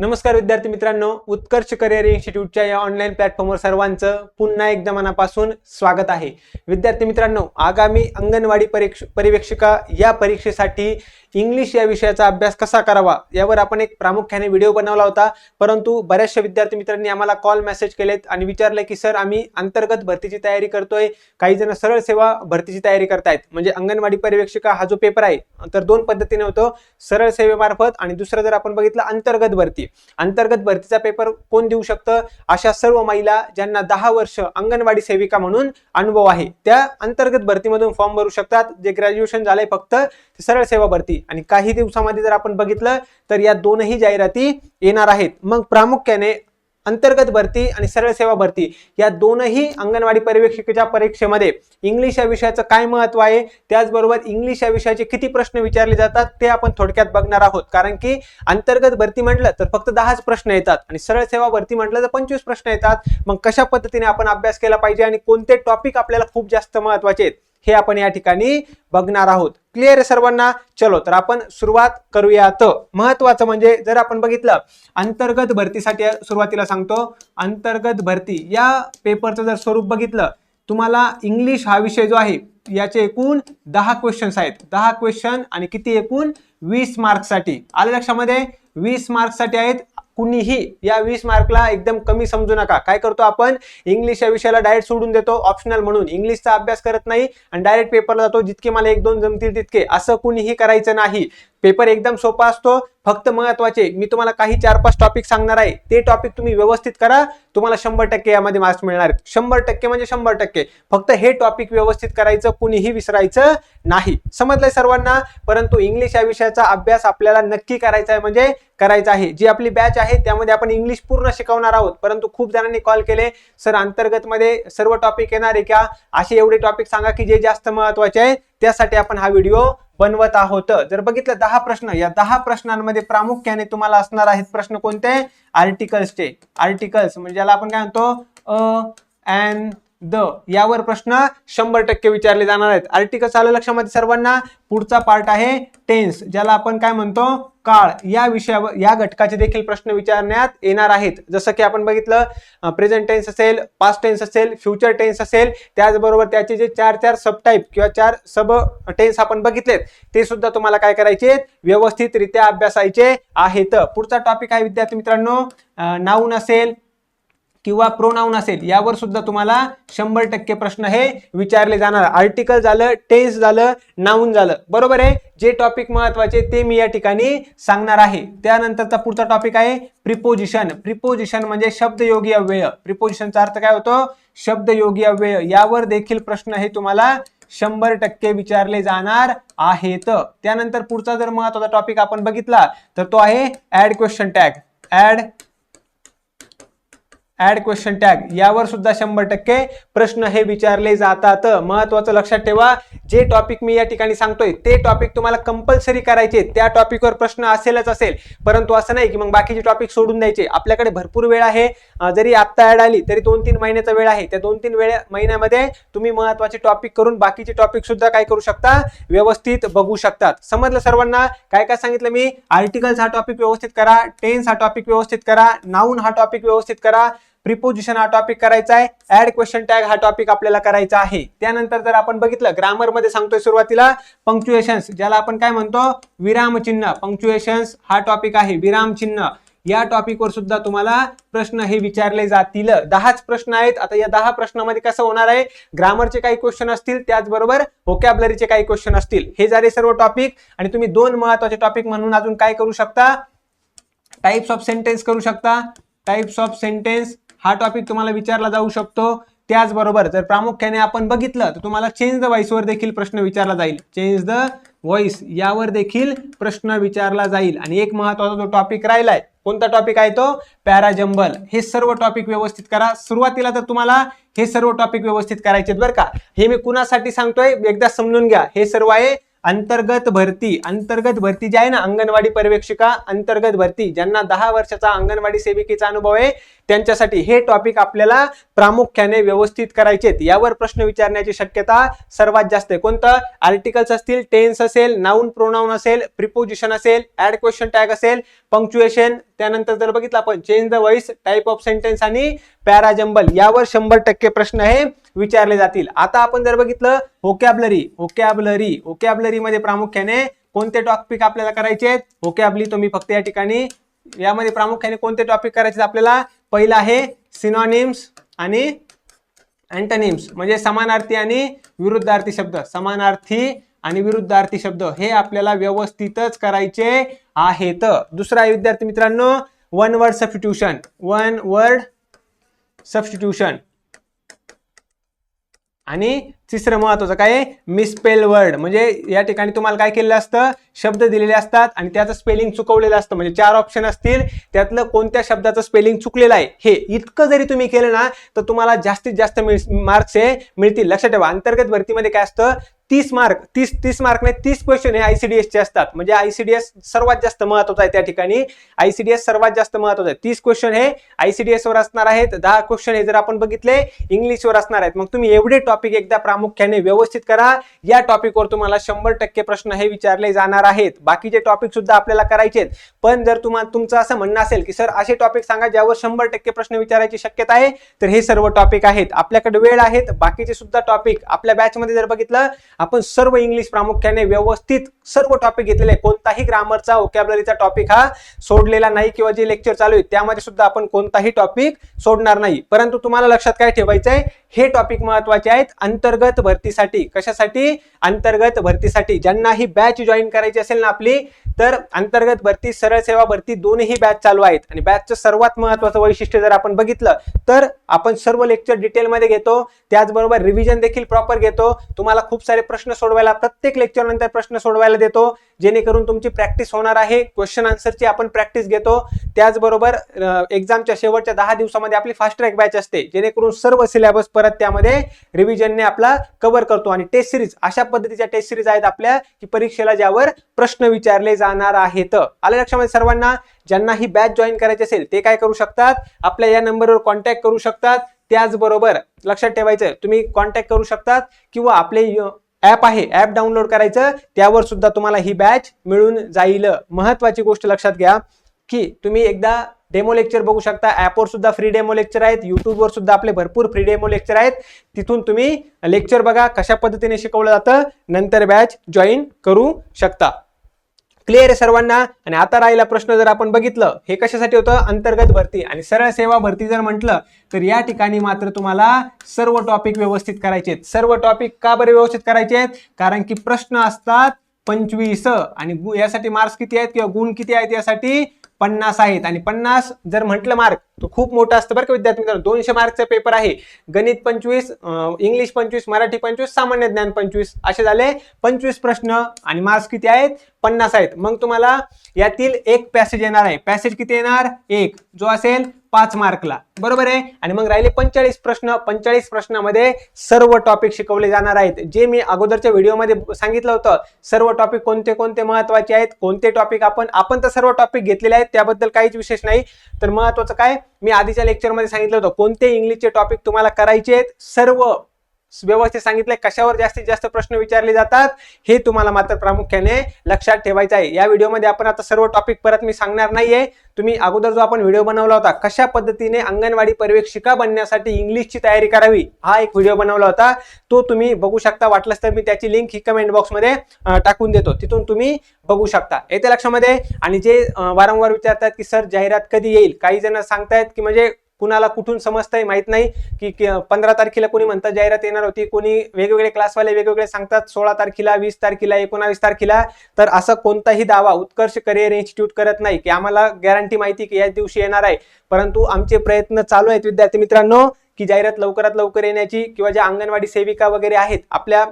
नमस्कार विद्यार्थी मित्रांनो उत्कर्ष करिअर इन्स्टिट्यूटच्या या ऑनलाईन प्लॅटफॉर्मवर सर्वांचं पुन्हा एकदा मनापासून स्वागत आहे. विद्यार्थी मित्रांनो आगामी अंगणवाडी परीक्ष परिवेक्षिका या परीक्षेसाठी इंग्लिश या विषयाचा अभ्यास कसा करावा यावर आपण एक प्रामुख्याने व्हिडिओ बनवला होता. परंतु बऱ्याचशा विद्यार्थी मित्रांनी आम्हाला कॉल मेसेज केलेत आणि विचारलं की सर आम्ही अंतर्गत भरतीची तयारी करतोय. काही जण सरळ सेवा भरतीची तयारी करतायत. म्हणजे अंगणवाडी परिवेक्षिका हा जो पेपर आहे तर दोन पद्धतीने होतो. सरळ सेवेमार्फत आणि दुसरं जर आपण बघितलं अंतर्गत भरती. अंतर्गत भरतीचा पेपर कोण देऊ शकतं? अशा सर्व महिला ज्यांना दहा वर्ष अंगणवाडी सेविका म्हणून अनुभव आहे त्या अंतर्गत भरतीमधून फॉर्म भरू शकतात. जे ग्रॅज्युएशन झालंय फक्त ते सरळ सेवा भरती. आणि काही दिवसामध्ये जर आपण बघितलं तर या दोनही जाहिराती येणार आहेत. मग प्रामुख्याने अंतर्गत भरती आणि सरळ सेवा भरती या दोनही अंगणवाडी पर्यवेक्षिकेच्या परीक्षेमध्ये इंग्लिश या विषयाचं काय महत्त्व आहे? त्याचबरोबर इंग्लिश या विषयाचे किती प्रश्न विचारले जातात ते आपण थोडक्यात बघणार आहोत. कारण की अंतर्गत भरती म्हटलं तर फक्त दहाच प्रश्न येतात आणि सरळ सेवा भरती म्हटलं तर पंचवीस प्रश्न येतात. मग कशा पद्धतीने आपण अभ्यास केला पाहिजे आणि कोणते टॉपिक आपल्याला खूप जास्त महत्त्वाचे आहेत? हे आपण या ठिकाणी बघणार आहोत. क्लिअर आहे सर्वांना? चलो तर आपण सुरुवात करूयात. महत्वाचं म्हणजे जर आपण बघितलं अंतर्गत भरतीसाठी सुरुवातीला सांगतो. अंतर्गत भरती. या पेपरचं जर स्वरूप बघितलं तुम्हाला इंग्लिश हा विषय जो आहे याचे एकूण दहा क्वेश्चन्स आहेत. दहा क्वेश्चन आणि किती एकूण? वीस मार्क्ससाठी आलं लक्षामध्ये? वीस मार्क्ससाठी आहेत. कुणीही या वीस मार्कला एकदम कमी समजू नका. काय करतो आपण? इंग्लिश या विषयाला डायरेक्ट सोडून देतो ऑप्शनल म्हणून. इंग्लिशचा अभ्यास करत नाही आणि डायरेक्ट पेपरला जातो जितके मला एक दोन जमतील तितके. असं कुणीही करायचं नाही. पेपर एकदम सोपा असतो फक्त महत्त्वाचे मी तुम्हाला काही चार पाच टॉपिक सांगणार आहे ते टॉपिक तुम्ही व्यवस्थित करा तुम्हाला शंभर टक्के यामध्ये मार्क्स मिळणार. आहेत शंभर टक्के म्हणजे शंभर टक्के. फक्त हे टॉपिक व्यवस्थित करायचं कुणीही विसरायचं नाही. समजलंय सर्वांना? परंतु इंग्लिश या विषयाचा अभ्यास आपल्याला नक्की करायचा आहे म्हणजे करायचा आहे. जी आपली बॅच आहे त्यामध्ये आपण इंग्लिश पूर्ण शिकवणार आहोत. परंतु खूप जणांनी कॉल केले सर अंतर्गत मध्ये सर्व टॉपिक येणार आहे का? असे एवढे टॉपिक सांगा की जे जास्त महत्त्वाचे आहे त्यासाठी आपण हा व्हिडिओ बनवत आहोत. जर बघितलं दहा प्रश्न या दहा प्रश्नांमध्ये प्रामुख्याने तुम्हाला असणार आहेत प्रश्न कोणते? आर्टिकल्सचे आर्टिकल्स म्हणजे ज्याला आपण काय म्हणतो? A and the. यावर प्रश्न शंभर टक्के विचारले जाणार आहेत. आर्टिकल आलं लक्षामध्ये सर्वांना पुढचा पार्ट आहे टेन्स ज्याला आपण काय म्हणतो? काळ. या विषयावर या घटकाचे देखील प्रश्न विचारण्यात येणार आहेत. जसं की आपण बघितलं प्रेझेंट टेन्स असेल पास्ट टेन्स असेल फ्युचर टेन्स असेल त्याचबरोबर त्याचे जे चार चार सब टाईप किंवा चार सब टेन्स आपण बघितलेत ते सुद्धा तुम्हाला काय करायचे? व्यवस्थितरित्या अभ्यासायचे आहेत. पुढचा टॉपिक आहे विद्यार्थी मित्रांनो. नाऊन असेल किंवा प्रोनाऊन असेल यावर सुद्धा तुम्हाला शंभर टक्के प्रश्न हे विचारले जाणार. आर्टिकल झालं टेन्स झालं नाऊन झालं. बरोबर आहे? जे टॉपिक महत्त्वाचे ते मी या ठिकाणी सांगणार आहे. त्यानंतरचा पुढचा टॉपिक आहे प्रिपोजिशन प्रिपोजिशन म्हणजे शब्दयोगी अव्यय. प्रिपोजिशनचा अर्थ काय होतो? शब्दयोगी अव्यय. यावर देखील प्रश्न हे तुम्हाला शंभर टक्के विचारले जाणार आहेत. त्यानंतर पुढचा जर महत्त्वाचा टॉपिक आपण बघितला तर तो आहे add question tag add add question tag यावर सुद्धा शंभर टक्के प्रश्न हे विचारले जातात. महत्वाचं लक्षात ठेवा जे टॉपिक मी या ठिकाणी सांगतोय ते टॉपिक तुम्हाला कंपल्सरी करायचे त्या टॉपिकवर प्रश्न असेलच असेल. परंतु असं नाही की मग बाकीचे टॉपिक सोडून द्यायचे. आपल्याकडे भरपूर वेळ आहे. जरी आत्ता ऍड आली तरी दोन तीन महिन्याचा वेळ आहे. त्या दोन तीन वेळ महिन्यामध्ये तुम्ही महत्त्वाचे टॉपिक करून बाकीचे टॉपिक सुद्धा काय करू शकता? व्यवस्थित बघू शकतात. समजलं सर्वांना? काय काय सांगितलं मी? आर्टिकल्स हा टॉपिक व्यवस्थित करा. टेन्स हा टॉपिक व्यवस्थित करा. नाऊन हा टॉपिक व्यवस्थित करा. प्रिपोजिशन हा टॉपिक करायचा आहे. ऍड क्वेश्चन टॅग हा टॉपिक आपल्याला करायचा आहे. त्यानंतर जर आपण बघितलं ग्रामरमध्ये सांगतोय सुरुवातीला पंक्च्युएशन्स ज्याला आपण काय म्हणतो? विरामचिन्ह पंक्च्युएशन्स हा टॉपिक आहे. विरामचिन्ह या टॉपिकवर सुद्धा तुम्हाला प्रश्न हे विचारले जातील. दहाच प्रश्न आहेत. आता या दहा प्रश्नामध्ये कसं होणार आहे? ग्रामरचे काही क्वेश्चन असतील त्याचबरोबर व्होकॅबलरीचे काही क्वेश्चन असतील. हे झाले सर्व टॉपिक आणि तुम्ही दोन महत्त्वाचे टॉपिक म्हणून अजून काय करू शकता? टाइप्स ऑफ सेंटेन्स करू शकता. टाइप्स ऑफ सेंटेन्स हा टॉपिक तुम्हाला विचारला जाऊ शकतो. त्याचबरोबर जर प्रामुख्याने आपण बघितलं तर तुम्हाला चेंज द व्हॉइसवर देखील प्रश्न विचारला जाईल. चेंज द व्हॉइस यावर देखील प्रश्न विचारला जाईल. आणि एक महत्त्वाचा जो टॉपिक राहिलाय कोणता टॉपिक आहे तो? पॅराजंबल हे सर्व टॉपिक व्यवस्थित करा. सुरुवातीला तर तुम्हाला हे सर्व टॉपिक व्यवस्थित करायचे बरं का. हे मी कुणासाठी सांगतोय? एकदा समजून घ्या. हे सर्व आहे अंतर्गत भरती अंतर्गत भरती जी आहे ना अंगणवाडी पर्यवेक्षिका अंतर्गत भरती ज्यांना दहा वर्षाचा अंगणवाडी सेविकेचा अनुभव आहे त्यांच्यासाठी हे टॉपिक आपल्याला प्रामुख्याने व्यवस्थित करायचे यावर प्रश्न विचारण्याची शक्यता सर्वात जास्त आहे. कोणतं? आर्टिकल्स असतील टेन्स असेल नाऊन प्रोनाऊन असेल प्रिपोजिशन असेल ऍड क्वेश्चन टॅग असेल पंक्च्युएशन त्यानंतर जर बघितलं आपण change the voice type of sentence आणि पॅराजंबल यावर शंभर टक्के प्रश्न हे विचारले जातील. आता आपण जर बघितलं होकॅबलरी होकॅबलरी होकॅबलरी मध्ये प्रामुख्याने कोणते टॉपिक आपल्याला करायचे आहेत? होकॅबली तुम्ही फक्त या ठिकाणी यामध्ये प्रामुख्याने कोणते टॉपिक करायचे आपल्याला? पहिलं आहे सिनॉनिम्स आणि अँटनिम्स म्हणजे समानार्थी आणि विरुद्धार्थी शब्द. समानार्थी आणि विरुद्धार्थी शब्द हे आपल्याला व्यवस्थितच करायचे आहेत. दुसरा आहे विद्यार्थी मित्रांनो one word substitution one word substitution आणि तिसरं महत्वाचं काय मिसपेल वर्ड म्हणजे या ठिकाणी तुम्हाला काय केलेलं असतं? शब्द दिलेले असतात आणि त्याचं स्पेलिंग चुकवलेलं असतं. म्हणजे चार ऑप्शन असतील त्यातलं कोणत्या शब्दाचं स्पेलिंग चुकलेलं आहे? हे इतकं जरी तुम्ही केलं ना तर तुम्हाला जास्तीत जास्त मार्क्स हे मिळतील. लक्षात ठेवा अंतर्गत भरतीमध्ये काय असतं? तीस मार्क तीस तीस मार्क नाही तीस क्वेश्चन हे आयसीडीएसचे असतात. म्हणजे आयसीडीएस सर्वात जास्त महत्त्वाचा आहे त्या ठिकाणी. आयसीडीएस सर्वात जास्त महत्त्वाचा आहे. तीस क्वेश्चन हे आयसीडीएस वर असणार आहेत. दहा क्वेश्चन हे जर आपण बघितले इंग्लिशवर असणार आहेत. मग तुम्ही एवढे टॉपिक एकदा प्रामुख्याने व्यवस्थित करा. या टॉपिकवर तुम्हाला शंभर टक्के प्रश्न हे विचारले जाणार आहेत. बाकीचे टॉपिक सुद्धा आपल्याला करायचे आहेत. पण जर तुम्हाला तुमचं असं म्हणणं असेल की सर असे टॉपिक सांगा ज्यावर शंभर टक्के प्रश्न विचारायची शक्यता आहे तर हे सर्व टॉपिक आहेत. आपल्याकडे वेळ आहेत. बाकीचे सुद्धा टॉपिक आपल्या बॅचमध्ये जर बघितलं आपण सर्व इंग्लिश प्रामुख्याने व्यवस्थित सर्व टॉपिक घेतलेले आहे कोणताही ग्रामरचा ओकॅबलरीचा टॉपिक हा सोडलेला नाही किंवा जे लेक्चर चालू आहे त्यामध्ये सुद्धा आपण कोणताही टॉपिक सोडणार नाही. परंतु तुम्हाला लक्षात काय ठेवायचं आहे? हे टॉपिक महत्त्वाचे आहेत अंतर्गत भरतीसाठी. कशासाठी? अंतर्गत भरतीसाठी. ज्यांना ही बॅच जॉईन करायची असेल ना आपली तर अंतर्गत भरती सरळ सेवा भरती दोन्ही बॅच चालू आहेत. आणि बॅचचं सर्वात महत्वाचं वैशिष्ट्य जर आपण बघितलं तर आपण सर्व लेक्चर डिटेलमध्ये घेतो. त्याचबरोबर रिव्हिजन देखील प्रॉपर घेतो. तुम्हाला खूप सारे प्रश्न सोडवायला प्रत्येक लेक्चर नंतर प्रश्न सोडवायला देतो. जेणेकरून तुमची प्रॅक्टिस होणार आहे. क्वेश्चन आन्सरची आपण प्रॅक्टिस घेतो. त्याचबरोबर एक्झामच्या शेवटच्या दहा दिवसामध्ये आपली फास्ट ट्रॅक बॅच असते. जेणेकरून सर्व सिलेबस परत त्यामध्ये रिव्हिजनने आपला कव्हर करतो. आणि टेस्ट सिरीज अशा पद्धतीच्या टेस्ट सिरीज आहेत आपल्या की परीक्षेला ज्यावर प्रश्न विचारले जाणार आहेत. आल्या लक्षामध्ये सर्वांना? ज्यांना ही बॅच जॉईन करायची असेल ते काय करू शकतात? आपल्या या नंबरवर कॉन्टॅक्ट करू शकतात. त्याचबरोबर लक्षात ठेवायचं तुम्ही कॉन्टॅक्ट करू शकतात किंवा आपले ऍप आहे ऍप डाउनलोड करायचं त्यावर सुद्धा तुम्हाला ही बॅच मिळून जाईल. महत्वाची गोष्ट लक्षात घ्या की तुम्ही एकदा डेमो लेक्चर बघू शकता ऍपवर सुद्धा फ्री डेमो लेक्चर आहेत युट्यूबवर सुद्धा आपले भरपूर फ्री डेमो लेक्चर आहेत. तिथून तुम्ही लेक्चर बघा कशा पद्धतीने शिकवलं जातं नंतर बॅच जॉईन करू शकता. क्लिअर आहे सर्वांना. आणि आता राहिला प्रश्न जर आपण बघितलं हे कशासाठी होतं? अंतर्गत भरती. आणि सरळ सेवा भरती जर म्हटलं तर या ठिकाणी मात्र तुम्हाला सर्व टॉपिक व्यवस्थित करायचे आहेत. सर्व टॉपिक का बरे व्यवस्थित करायचे आहेत? कारण की प्रश्न असतात पंचवीस. आणि यासाठी मार्क्स किती आहेत किंवा गुण किती आहेत यासाठी पन्नास आहेत. आणि पन्नास जर म्हटलं मार्क तर खूप मोठा असतं बरं का विद्यार्थी मित्रांनो. दोनशे मार्कचा पेपर आहे. गणित पंचवीस इंग्लिश पंचवीस मराठी पंचवीस सामान्य ज्ञान पंचवीस असे झाले. पंचवीस प्रश्न आणि मार्क्स किती आहेत? पन्नास आहेत. मग तुम्हाला यातील एक पॅसेज येणार आहे. पॅसेज किती येणार? एक. जो असेल पाच मार्कला. बरोबर आहे? आणि मग राहिले पंचेचाळीस प्रश्न. पंचेचाळीस प्रश्नामध्ये सर्व टॉपिक शिकवले जाणार आहेत. जे मी अगोदरच्या व्हिडिओमध्ये सांगितलं होतं सर्व टॉपिक कोणते कोणते महत्त्वाचे आहेत कोणते टॉपिक आपण आपण तर सर्व टॉपिक घेतलेले आहेत त्याबद्दल काहीच विशेष नाही. तर महत्वाचं काय? मी आधीच्या लेक्चरमध्ये सांगितलं होतं कोणते इंग्लिशचे टॉपिक तुम्हाला करायचे आहेत सर्व व्यवस्थित सांगितलंय कशावर जास्तीत जास्त प्रश्न विचारले जातात हे तुम्हाला मात्र प्रामुख्याने लक्षात ठेवायचं आहे. या व्हिडिओमध्ये आपण आता सर्व टॉपिक परत मी सांगणार नाहीये. तुम्ही अगोदर जो आपण व्हिडिओ बनवला होता कशा पद्धतीने अंगणवाडी पर्यवेक्षिका बनण्यासाठी इंग्लिशची तयारी करावी हा एक व्हिडिओ बनवला होता. तो तुम्ही बघू शकता वाटलंच तर मी त्याची लिंक ही कमेंट बॉक्समध्ये टाकून देतो. तिथून तुम्ही बघू शकता. येते लक्षामध्ये. आणि जे वारंवार विचारतात की सर जाहिरात कधी येईल? काही जण सांगतायत की म्हणजे कुणाला कुठून समजतंय माहीत नाही की पंधरा तारखेला कोणी म्हणतात जाहिरात येणार होती कोणी वेगवेगळे क्लासवाले वेगवेगळे सांगतात सोळा तारखेला वीस तारखेला एकोणावीस तारखेला तर असा कोणताही दावा उत्कर्ष करिअर इन्स्टिट्यूट करत नाही की आम्हाला गॅरंटी माहिती की याच दिवशी येणार आहे. परंतु आमचे प्रयत्न चालू आहेत विद्यार्थी मित्रांनो. की जाहिरात लवकरात लवकर येण्याची किंवा ज्या अंगणवाडी सेविका वगैरे आहेत आपल्या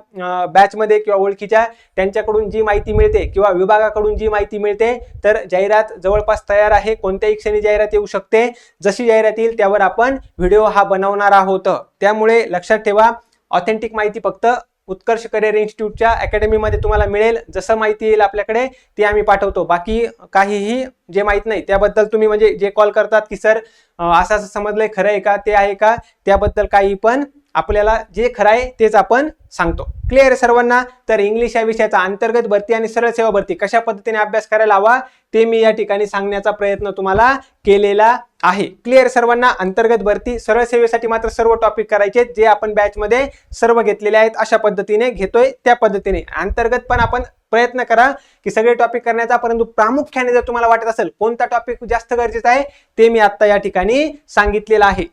बॅचमध्ये किंवा ओळखीच्या त्यांच्याकडून जी माहिती मिळते किंवा विभागाकडून जी माहिती मिळते तर जाहिरात जवळपास तयार आहे कोणत्याही क्षणी जाहिरात येऊ शकते. जशी जाहिरात येईल त्यावर आपण व्हिडिओ हा बनवणार आहोत. त्यामुळे लक्षात ठेवा ऑथेंटिक माहिती फक्त उत्कर्ष करिअर इन्स्टिट्यूटच्या अकॅडमीमध्ये तुम्हाला मिळेल. जसं माहिती येईल आपल्याकडे ते आम्ही पाठवतो. बाकी काहीही जे माहीत नाही त्याबद्दल तुम्ही म्हणजे जे कॉल करतात की सर असं असं समजलंय खरं आहे का? ते आहे का? त्याबद्दल काही पण आपल्याला जे खरं आहे तेच आपण सांगतो. क्लिअर आहे सर्वांना? तर इंग्लिश या विषयाचा अंतर्गत भरती आणि सरळ सेवा भरती कशा पद्धतीने अभ्यास करायला हवा ते मी या ठिकाणी सांगण्याचा प्रयत्न तुम्हाला केलेला आहे. क्लिअर सर्वांना? अंतर्गत भरती सरळ सेवेसाठी मात्र सर्व टॉपिक करायचे जे आपण बॅचमध्ये सर्व घेतलेले आहेत अशा पद्धतीने घेतोय त्या पद्धतीने. अंतर्गत पण आपण प्रयत्न करा की सगळे टॉपिक करण्याचा परंतु प्रामुख्याने जर तुम्हाला वाटत असेल कोणता टॉपिक जास्त गरजेचा आहे ते मी आता या ठिकाणी सांगितलेलं आहे.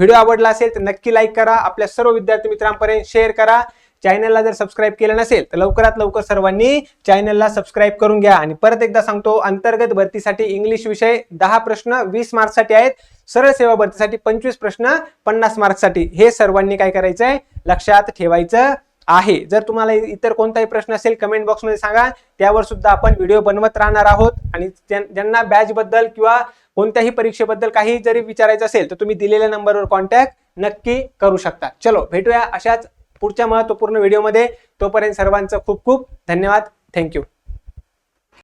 व्हिडिओ आवडला असेल तर नक्की लाईक करा. आपल्या सर्व विद्यार्थी मित्रांपर्यंत शेअर करा. चॅनलला जर सबस्क्राईब केलं नसेल तर लवकरात लवकर सर्वांनी चॅनलला सबस्क्राईब करून घ्या. आणि परत एकदा सांगतो अंतर्गत भरतीसाठी इंग्लिश विषय दहा प्रश्न वीस मार्क्ससाठी आहेत. सरळ सेवा भरतीसाठी पंचवीस प्रश्न पन्नास मार्क्ससाठी हे सर्वांनी काय करायचं आहे लक्षात ठेवायचं. आहे. जर तुम्हाला इतर कोणताही प्रश्न असेल कमेंट बॉक्समध्ये सांगा. त्यावर सुद्धा आपण व्हिडिओ बनवत राहणार आहोत. आणि ज्यांना बॅचबद्दल किंवा कोणत्याही परीक्षेबद्दल काही जरी विचारायचं असेल तर तुम्ही दिलेल्या नंबरवर कॉन्टॅक्ट नक्की करू शकता. चलो भेटूया अशाच पुढच्या महत्त्वपूर्ण व्हिडिओमध्ये तोपर्यंत सर्वांचं खूप खूप धन्यवाद. थँक्यू